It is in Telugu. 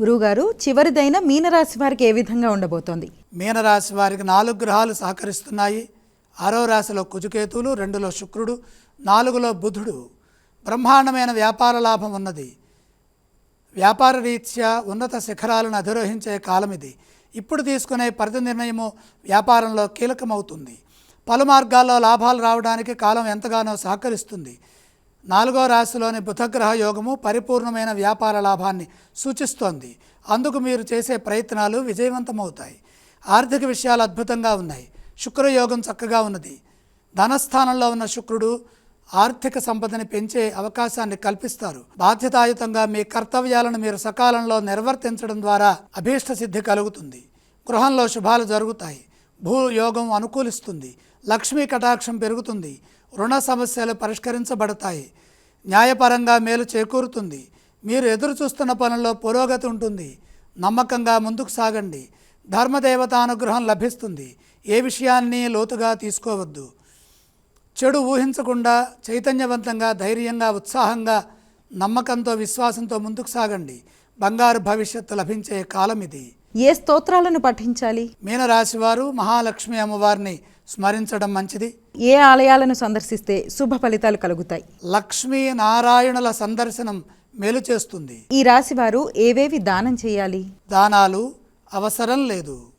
గురువుగారు చివరిదైన మీనరాశి వారికి ఏ విధంగా ఉండబోతోంది? మీనరాశి వారికి నాలుగు గ్రహాలు సహకరిస్తున్నాయి. ఆరో రాశిలో కుజుకేతువులు రెండులో శుక్రుడు నాలుగులో బుధుడు. బ్రహ్మాండమైన వ్యాపార లాభం ఉన్నది. వ్యాపార రీత్యా ఉన్నత శిఖరాలను అధిరోహించే కాలం ఇది. ఇప్పుడు తీసుకునే పరిధి నిర్ణయము వ్యాపారంలో కీలకమవుతుంది. పలు మార్గాల్లో లాభాలు రావడానికి కాలం ఎంతగానో సహకరిస్తుంది. నాలుగో రాశిలోని బుధగ్రహ యోగము పరిపూర్ణమైన వ్యాపార లాభాన్ని సూచిస్తోంది. అందుకు మీరు చేసే ప్రయత్నాలు విజయవంతమవుతాయి. ఆర్థిక విషయాలు అద్భుతంగా ఉన్నాయి. శుక్రయోగం చక్కగా ఉన్నది. ధనస్థానంలో ఉన్న శుక్రుడు ఆర్థిక సంపదని పెంచే అవకాశాన్ని కల్పిస్తారు. బాధ్యతాయుతంగా మీ కర్తవ్యాలను మీరు సకాలంలో నిర్వర్తించడం ద్వారా అభీష్ట సిద్ధి కలుగుతుంది. గృహంలో శుభాలు జరుగుతాయి. భూయోగం అనుకూలిస్తుంది. లక్ష్మీ కటాక్షం పెరుగుతుంది. రుణ సమస్యలు పరిష్కరించబడతాయి. న్యాయపరంగా మేలు చేకూరుతుంది. మీరు ఎదురు చూస్తున్న పనుల్లో పురోగతి ఉంటుంది. నమ్మకంగా ముందుకు సాగండి. ధర్మదేవత అనుగ్రహం లభిస్తుంది. ఏ విషయాన్ని లోతుగా తీసుకోవద్దు. చెడు ఊహించకుండా చైతన్యవంతంగా ధైర్యంగా ఉత్సాహంగా నమ్మకంతో విశ్వాసంతో ముందుకు సాగండి. బంగారు భవిష్యత్తు లభించే కాలం ఇది. ఏ స్తోత్రాలను పఠించాలి? మీనరాశి వారు మహాలక్ష్మి అమ్మవారిని స్మరించడం మంచిది. ఏ ఆలయాలను సందర్శిస్తే శుభ ఫలితాలు కలుగుతాయి? లక్ష్మీ నారాయణుల సందర్శనం మేలు చేస్తుంది. ఈ రాశి వారు ఏవేవి దానం చేయాలి? దానాలు అవసరం లేదు.